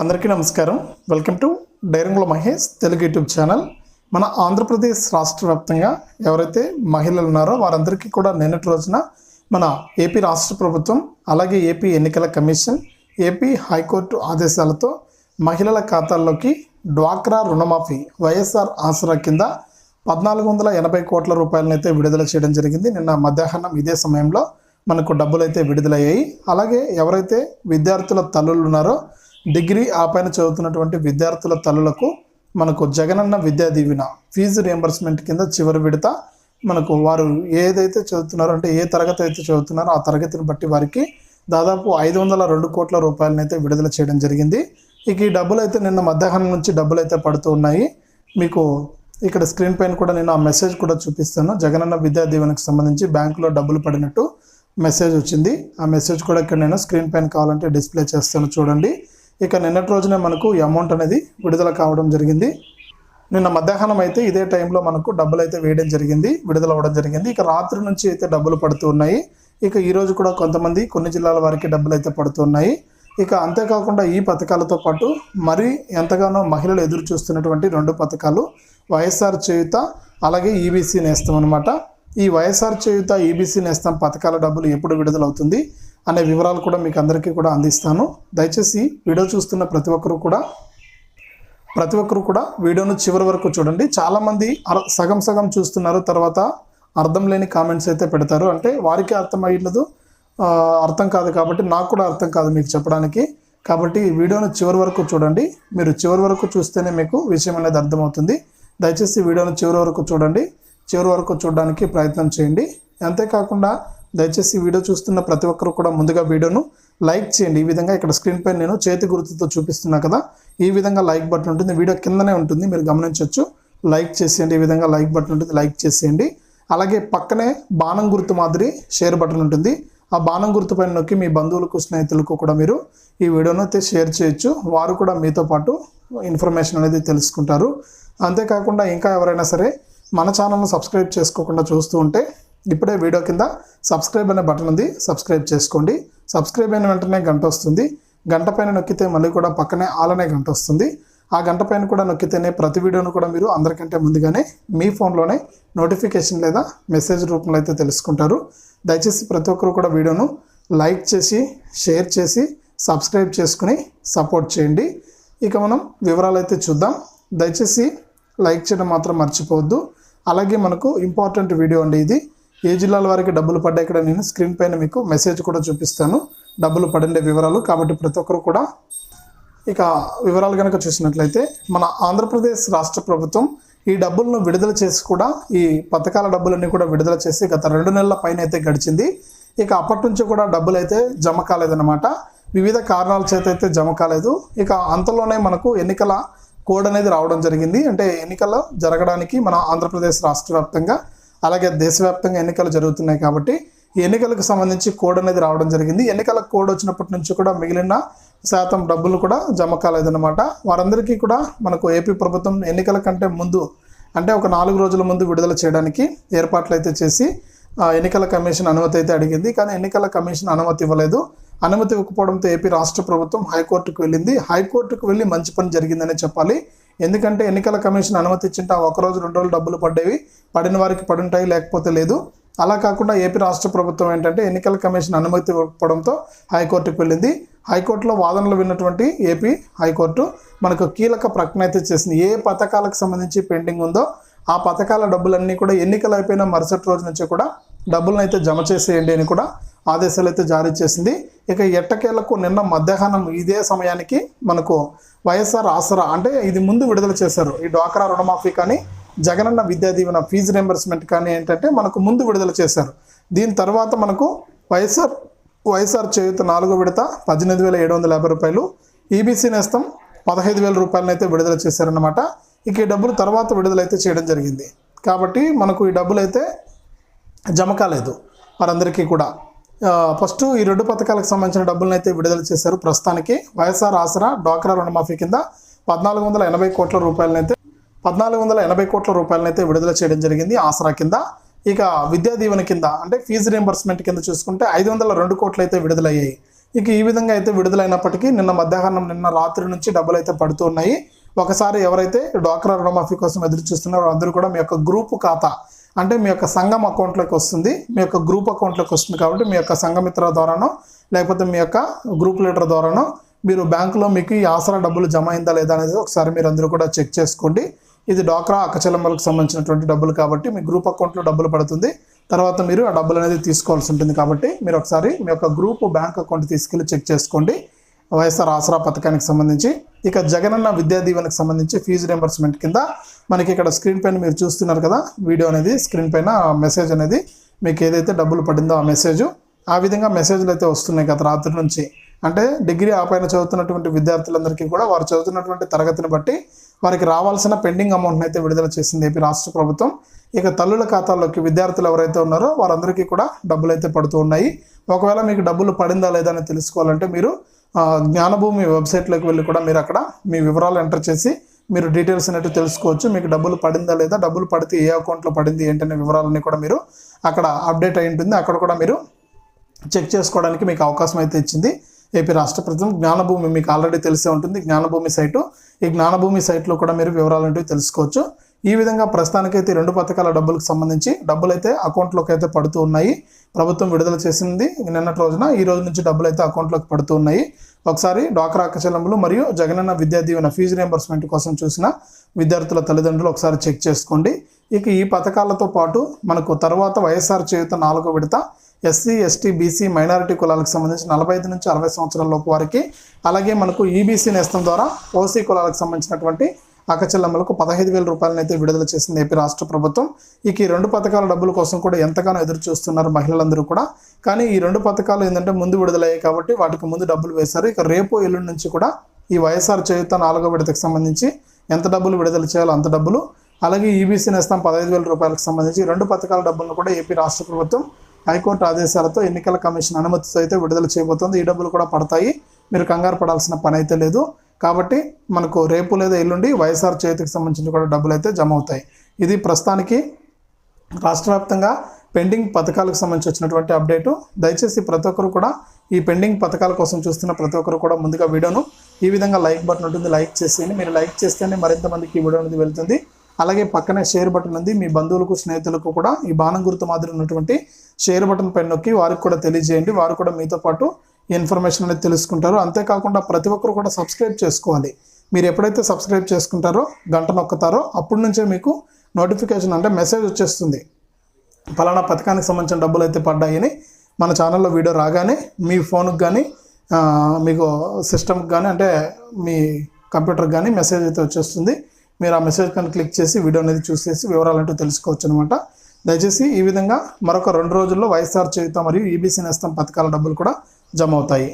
అందరికీ నమస్కారం. Welcome to డైరంగుల మహేష్ తెలుగు యూట్యూబ్ ఛానల్ మన ఆంధ్రప్రదేశ్ రాష్ట్ర వ్యాప్తంగా ఎవరైతే మహిళలు ఉన్నారో వారందరికీ కూడా నిన్నటి రోజున మన ఏపీ రాష్ట్ర ప్రభుత్వం అలాగే ఏపీ ఎన్నికల కమిషన్ ఏపీ హైకోర్టు ఆదేశాలతో మహిళల ఖాతాల్లోకి డ్వాక్రా రుణమాఫీ వైఎస్ఆర్ ఆసరా కింద పద్నాలుగు వందల ఎనభై కోట్ల రూపాయలనైతే విడుదల చేయడం జరిగింది. నిన్న మధ్యాహ్నం ఇదే సమయంలో మనకు డబ్బులు అయితే విడుదలయ్యాయి. అలాగే ఎవరైతే విద్యార్థుల తల్లులు ఉన్నారో డిగ్రీ ఆ పైన చదువుతున్నటువంటి విద్యార్థుల తల్లులకు మనకు జగనన్న విద్యా దీవెన ఫీజు రియంబర్స్మెంట్ కింద చివరి విడత మనకు వారు ఏదైతే చదువుతున్నారో అంటే ఏ తరగతి అయితే చదువుతున్నారో ఆ తరగతిని బట్టి వారికి దాదాపు ఐదు వందల రెండు కోట్ల రూపాయలనైతే విడుదల చేయడం జరిగింది. ఇక ఈ డబ్బులు అయితే నిన్న మధ్యాహ్నం నుంచి డబ్బులు అయితే పడుతూ ఉన్నాయి. మీకు ఇక్కడ స్క్రీన్ పైన కూడా నేను ఆ మెసేజ్ కూడా చూపిస్తాను. జగనన్న విద్యా దీవెనకు సంబంధించి బ్యాంకులో డబ్బులు పడినట్టు మెసేజ్ వచ్చింది. ఆ మెసేజ్ కూడా ఇక్కడ నేను స్క్రీన్ పైన కావాలంటే డిస్ప్లే చేస్తాను. చూడండి. ఇక నిన్నటి రోజునే మనకు అమౌంట్ అనేది విడుదల కావడం జరిగింది. నిన్న మధ్యాహ్నం అయితే ఇదే టైంలో మనకు డబ్బులు అయితే వేయడం జరిగింది విడుదల అవ్వడం జరిగింది. ఇక రాత్రి నుంచి అయితే డబ్బులు పడుతూ ఉన్నాయి. ఇక ఈరోజు కూడా కొంతమంది కొన్ని జిల్లాల వారికి డబ్బులు అయితే పడుతున్నాయి ఇక అంతేకాకుండా ఈ పథకాలతో పాటు మరి ఎంతగానో మహిళలు ఎదురు చూస్తున్నటువంటి రెండు పథకాలు వైఎస్ఆర్ చేయుత అలాగే ఈబీసీ నేస్తం అనమాట ఈ వైఎస్ఆర్ చేయుత ఈబీసీ నేస్తం పథకాల డబ్బులు ఎప్పుడు విడుదలవుతుంది? అనే వివరాలు కూడా మీకు అందరికీ కూడా అందిస్తాను. దయచేసి వీడియో చూస్తున్న ప్రతి ఒక్కరూ కూడా ప్రతి ఒక్కరు కూడా వీడియోను చివరి వరకు చూడండి. చాలామంది సగం సగం చూస్తున్నారు తర్వాత అర్థం లేని కామెంట్స్ అయితే పెడతారు. అంటే వారికి అర్థం అయ్యలేదు అర్థం కాదు కాబట్టి నాకు కూడా అర్థం కాదు మీకు చెప్పడానికి. కాబట్టి వీడియోను చివరి వరకు చూడండి. మీరు చివరి వరకు చూస్తేనే మీకు విషయం అనేది అర్థమవుతుంది. దయచేసి వీడియోను చివరి వరకు చూడండి. చివరి వరకు చూడడానికి ప్రయత్నం చేయండి. అంతేకాకుండా దయచేసి వీడియో చూస్తున్న ప్రతి ఒక్కరు కూడా ముందుగా వీడియోను లైక్ చేయండి. ఈ విధంగా ఇక్కడ స్క్రీన్ పై నేను చేతి గుర్తుతో చూపిస్తున్నా కదా ఈ విధంగా లైక్ బటన్ ఉంటుంది. వీడియో కిందనే ఉంటుంది. మీరు గమనించవచ్చు లైక్ చేసేయండి. ఈ విధంగా లైక్ బటన్ ఉంటుంది. లైక్ చేసేయండి. అలాగే పక్కనే బాణం గుర్తు మాదిరి షేర్ బటన్ ఉంటుంది. ఆ బాణం గుర్తు పైన నొక్కి మీ బంధువులకు స్నేహితులకు కూడా మీరు ఈ వీడియోను అయితే షేర్ చేయొచ్చు. వారు కూడా మీతో పాటు ఇన్ఫర్మేషన్ అనేది తెలుసుకుంటారు. అంతేకాకుండా ఇంకా ఎవరైనా సరే మన ఛానల్ను సబ్స్క్రైబ్ చేసుకోకుండా చూస్తూ ఉంటే ఇప్పుడే వీడియో కింద సబ్స్క్రైబ్ అనే బటన్ ఉంది సబ్స్క్రైబ్ చేసుకోండి. సబ్స్క్రైబ్ అయిన వెంటనే గంట వస్తుంది. గంట పైన నొక్కితే మళ్ళీ కూడా పక్కనే ఆల్ అనే గంట వస్తుంది. ఆ గంట పైన కూడా నొక్కితేనే ప్రతి వీడియోను కూడా మీరు అందరికంటే ముందుగానే మీ ఫోన్లోనే నోటిఫికేషన్ లేదా మెసేజ్ రూపంలో అయితే తెలుసుకుంటారు. దయచేసి ప్రతి ఒక్కరు కూడా వీడియోను లైక్ చేసి షేర్ చేసి సబ్స్క్రైబ్ చేసుకుని సపోర్ట్ చేయండి. ఇక మనం వివరాలు అయితే చూద్దాం. దయచేసి లైక్ చేయడం మాత్రం మర్చిపోవద్దు. అలాగే మనకు ఇంపార్టెంట్ వీడియో అండి ఇది. ఏ జిల్లాల వారికి డబ్బులు పడ్డాయి ఇక్కడ నేను స్క్రీన్ పైన మీకు మెసేజ్ కూడా చూపిస్తాను. డబ్బులు పడిండే వివరాలు కాబట్టి ప్రతి ఒక్కరు కూడా ఇక వివరాలు కనుక చూసినట్లయితే మన ఆంధ్రప్రదేశ్ రాష్ట్ర ప్రభుత్వం ఈ డబ్బులను విడుదల చేసి కూడా ఈ పథకాల డబ్బులన్నీ కూడా విడుదల చేసి గత రెండు నెలల పైన అయితే గడిచింది. ఇక అప్పటి నుంచి కూడా డబ్బులు అయితే జమ కాలేదన్నమాట. వివిధ కారణాల చేత అయితే జమ కాలేదు. ఇక అంతలోనే మనకు ఎన్నికల కోడ్ అనేది రావడం జరిగింది. అంటే ఎన్నికలు జరగడానికి మన ఆంధ్రప్రదేశ్ రాష్ట్ర వ్యాప్తంగా అలాగే దేశవ్యాప్తంగా ఎన్నికలు జరుగుతున్నాయి కాబట్టి ఈ ఎన్నికలకు సంబంధించి కోడ్ అనేది రావడం జరిగింది. ఎన్నికల కోడ్ వచ్చినప్పటి నుంచి కూడా మిగిలిన శాతం డబ్బులు కూడా జమ కాలేదన్నమాట. వారందరికీ కూడా మనకు ఏపీ ప్రభుత్వం ఎన్నికల కంటే ముందు అంటే ఒక నాలుగు రోజుల ముందు విడుదల చేయడానికి ఏర్పాట్లు అయితే చేసి ఎన్నికల కమిషన్ అనుమతి అయితే అడిగింది. కానీ ఎన్నికల కమిషన్ అనుమతి ఇవ్వలేదు. అనుమతి ఇవ్వకపోవడంతో ఏపీ రాష్ట్ర ప్రభుత్వం హైకోర్టుకు వెళ్ళింది. హైకోర్టుకు వెళ్ళి మంచి పని జరిగిందనే చెప్పాలి. ఎందుకంటే ఎన్నికల కమిషన్ అనుమతి ఇచ్చింటే ఆ రెండు రోజులు డబ్బులు పడ్డేవి పడిన వారికి పడుంటాయి లేకపోతే లేదు. అలా కాకుండా ఏపీ రాష్ట్ర ప్రభుత్వం ఏంటంటే ఎన్నికల కమిషన్ అనుమతి ఇవ్వడంతో హైకోర్టుకు వెళ్ళింది. హైకోర్టులో వాదనలు విన్నటువంటి ఏపీ హైకోర్టు మనకు కీలక ప్రకటన అయితే చేసింది. ఏ పథకాలకు సంబంధించి పెండింగ్ ఉందో ఆ పథకాల డబ్బులన్నీ కూడా ఎన్నికలు అయిపోయిన మరుసటి రోజు నుంచి కూడా డబ్బులను అయితే జమ చేసేయండి అని కూడా ఆదేశాలు అయితే జారీ చేసింది. ఇక ఎట్టకేలకు నిన్న మధ్యాహ్నం ఇదే సమయానికి మనకు వైఎస్ఆర్ ఆసరా అంటే ఇది ముందు విడుదల చేశారు. ఈ డ్వాక్రా రుణమాఫీ కానీ జగనన్న విద్యా దీవెన ఫీజు రింబర్స్మెంట్ కానీ ఏంటంటే మనకు ముందు విడుదల చేశారు. దీని తర్వాత మనకు వైఎస్ఆర్ వైఎస్ఆర్ చేయుత నాలుగో విడత పద్దెనిమిది వేల ఏడు వందల యాభై రూపాయలు ఈబీసీ నేస్తం పదహైదు వేల రూపాయలను అయితే విడుదల చేశారన్నమాట. ఇక ఈ డబ్బులు తర్వాత విడుదలైతే చేయడం జరిగింది. కాబట్టి మనకు ఈ డబ్బులు అయితే జమ కాలేదు వారందరికీ కూడా. ఫస్ట్ ఈ రెండు పథకాలకు సంబంధించిన డబ్బులను అయితే విడుదల చేశారు ప్రస్తుతానికి. వైఎస్ఆర్ ఆసరా డ్వాక్రా రుణమాఫీ కింద పద్నాలుగు వందల ఎనభై కోట్ల రూపాయలనైతే పద్నాలుగు వందల ఎనభై కోట్ల రూపాయలనైతే విడుదల చేయడం జరిగింది ఆసరా కింద. ఇక విద్యా దీవెన కింద అంటే ఫీజు రియంబర్స్మెంట్ కింద చూసుకుంటే ఐదు వందల రెండు కోట్లు అయితే విడుదలయ్యాయి. ఇక ఈ విధంగా అయితే విడుదలైనప్పటికీ నిన్న మధ్యాహ్నం నిన్న రాత్రి నుంచి డబ్బులు అయితే పడుతున్నాయి ఒకసారి ఎవరైతే డ్వాక్రా రుణమాఫీ కోసం ఎదురు చూస్తున్నారో అందరూ కూడా మీ యొక్క గ్రూపు ఖాతా అంటే మీ యొక్క సంఘం అకౌంట్లోకి వస్తుంది మీ యొక్క గ్రూప్ అకౌంట్లోకి వస్తుంది కాబట్టి మీ యొక్క సంఘమిత్ర ద్వారానో లేకపోతే మీ యొక్క గ్రూప్ లీడర్ ద్వారానో మీరు బ్యాంకులో మీకు ఈ ఆసరా డబ్బులు జమ అయిందా లేదా అనేది ఒకసారి మీరు అందరూ కూడా చెక్ చేసుకోండి. ఇది డ్వాక్రా అక్కచెల్లమ్మలకు సంబంధించినటువంటి డబ్బులు కాబట్టి మీ గ్రూప్ అకౌంట్లో డబ్బులు పడుతుంది. తర్వాత మీరు ఆ డబ్బులు అనేది తీసుకోవాల్సి ఉంటుంది కాబట్టి మీరు ఒకసారి మీ యొక్క గ్రూప్ బ్యాంక్ అకౌంట్ తీసుకెళ్ళి చెక్ చేసుకోండి. వైఎస్ఆర్ ఆసరా పథకానికి సంబంధించి. ఇక జగనన్న విద్యా దీవెనకు సంబంధించి ఫీజు రియంబర్స్మెంట్ కింద మనకి ఇక్కడ స్క్రీన్ పైన మీరు చూస్తున్నారు కదా వీడియో అనేది స్క్రీన్ పైన మెసేజ్ అనేది మీకు ఏదైతే డబ్బులు పడిందో ఆ మెసేజ్ ఆ విధంగా మెసేజ్లు అయితే వస్తున్నాయి గత రాత్రి నుంచి. అంటే డిగ్రీ ఆ పైన చదువుతున్నటువంటి విద్యార్థులందరికీ కూడా వారు చదువుతున్నటువంటి తరగతిని బట్టి వారికి రావాల్సిన పెండింగ్ అమౌంట్ని అయితే విడుదల చేసింది ఏపీ రాష్ట్ర ప్రభుత్వం. ఇక తల్లుల ఖాతాల్లోకి విద్యార్థులు ఎవరైతే ఉన్నారో వారందరికీ కూడా డబ్బులు అయితే పడుతూ ఉన్నాయి. ఒకవేళ మీకు డబ్బులు పడిందా లేదా అని తెలుసుకోవాలంటే మీరు జ్ఞానభూమి వెబ్సైట్లోకి వెళ్ళి కూడా మీరు అక్కడ మీ వివరాలు ఎంటర్ చేసి మీరు డీటెయిల్స్ అనేవి తెలుసుకోవచ్చు. మీకు డబ్బులు పడిందా లేదా డబ్బులు పడితే ఏ అకౌంట్లో పడింది ఏంటనే వివరాలన్నీ కూడా మీరు అక్కడ అప్డేట్ అయి ఉంటుంది. అక్కడ కూడా మీరు చెక్ చేసుకోవడానికి మీకు అవకాశం అయితే ఇచ్చింది. ఏపీ రాష్ట్ర ప్రభుత్వం జ్ఞానభూమి మీకు ఆల్రెడీ తెలిసే ఉంటుంది. జ్ఞానభూమి సైటు ఈ జ్ఞానభూమి సైట్లో కూడా మీరు వివరాలు ఏంటో తెలుసుకోవచ్చు. ఈ విధంగా ప్రస్తుతానికైతే రెండు పథకాల డబ్బులకు సంబంధించి డబ్బులు అయితే అకౌంట్లోకి అయితే పడుతూ ఉన్నాయి. ప్రభుత్వం విడుదల చేసింది నిన్నటి రోజున. ఈ రోజు నుంచి డబ్బులు అయితే అకౌంట్లోకి పడుతూ ఉన్నాయి. ఒకసారి డ్వాక్రా చెల్లింపులు మరియు జగనన్న విద్యా దీవెన ఫీజు రియంబర్స్మెంట్ కోసం చూసిన విద్యార్థుల తల్లిదండ్రులు ఒకసారి చెక్ చేసుకోండి. ఇక ఈ పథకాలతో పాటు మనకు తర్వాత వైఎస్ఆర్ చేయుత నాలుగో విడత ఎస్సీ ఎస్టీ బీసీ మైనారిటీ కులాలకు సంబంధించి నలభై ఐదు నుంచి అరవై సంవత్సరాల లోపు వారికి అలాగే మనకు ఈబీసీ నేస్తం ద్వారా ఓసీ కులాలకు సంబంధించినటువంటి అక్కచెల్లెమ్మలకు పదహైదు వేల రూపాయలను అయితే విడుదల చేసింది ఏపీ రాష్ట్ర ప్రభుత్వం. ఇక ఈ రెండు పథకాల డబ్బుల కోసం కూడా ఎంతగానో ఎదురు చూస్తున్నారు మహిళలందరూ కూడా. కానీ ఈ రెండు పథకాలు ఏంటంటే ముందు విడుదలయ్యాయి కాబట్టి వాటికి ముందు డబ్బులు వేశారు. ఇక రేపు ఎల్లుండి నుంచి కూడా ఈ వైఎస్ఆర్ చేయుత నాలుగో విడతకు సంబంధించి ఎంత డబ్బులు విడుదల చేయాలో అంత డబ్బులు. అలాగే ఈబీసీ నేస్తాం పదహైదు వేల రూపాయలకు సంబంధించి రెండు పథకాల డబ్బులను కూడా ఏపీ రాష్ట్ర ప్రభుత్వం హైకోర్టు ఆదేశాలతో ఎన్నికల కమిషన్ అనుమతితో అయితే విడుదల చేయబోతోంది. ఈ డబ్బులు కూడా పడతాయి. మీరు కంగారు పడాల్సిన పని అయితే లేదు. కాబట్టి మనకు రేపు లేదా ఎల్లుండి వైఎస్ఆర్ చేతికి సంబంధించిన కూడా డబ్బులు అయితే జమ అవుతాయి. ఇది ప్రస్తుతానికి రాష్ట్ర వ్యాప్తంగా పెండింగ్ పథకాలకు సంబంధించి వచ్చినటువంటి అప్డేటు. దయచేసి ప్రతి ఒక్కరు కూడా ఈ పెండింగ్ పథకాల కోసం చూస్తున్న ప్రతి ఒక్కరు కూడా ముందుగా వీడియోను ఈ విధంగా లైక్ బటన్ ఉంటుంది లైక్ చేసేయండి. మీరు లైక్ చేస్తేనే మరింత మందికి ఈ వీడియో అనేది వెళ్తుంది. అలాగే పక్కనే షేర్ బటన్ ఉంది. మీ బంధువులకు స్నేహితులకు కూడా ఈ బాణం గుర్తు మాదిరి ఉన్నటువంటి షేర్ బటన్ పైన నొక్కి వారికి కూడా తెలియజేయండి. వారు కూడా మీతో పాటు ఇన్ఫర్మేషన్ అనేది తెలుసుకుంటారు. అంతేకాకుండా ప్రతి ఒక్కరు కూడా సబ్స్క్రైబ్ చేసుకోవాలి. మీరు ఎప్పుడైతే సబ్స్క్రైబ్ చేసుకుంటారో గంట నొక్కుతారో అప్పటి నుంచే మీకు నోటిఫికేషన్ అంటే మెసేజ్ వచ్చేస్తుంది. ఫలానా పథకానికి సంబంధించిన డబ్బులు అయితే పడ్డాయని మన ఛానల్లో వీడియో రాగానే మీ ఫోన్కి కానీ మీకు సిస్టమ్కి కానీ అంటే మీ కంప్యూటర్కి కానీ మెసేజ్ అయితే వచ్చేస్తుంది. మీరు ఆ మెసేజ్ కానీ క్లిక్ చేసి వీడియో అనేది చూసేసి వివరాలు అంటే తెలుసుకోవచ్చు అనమాట దయచేసి ఈ విధంగా మరొక రెండు రోజుల్లో వైఎస్ఆర్ చేయుత మరియు ఈబీసీ నేస్తం పథకాల డబ్బులు కూడా జమ అవుతాయి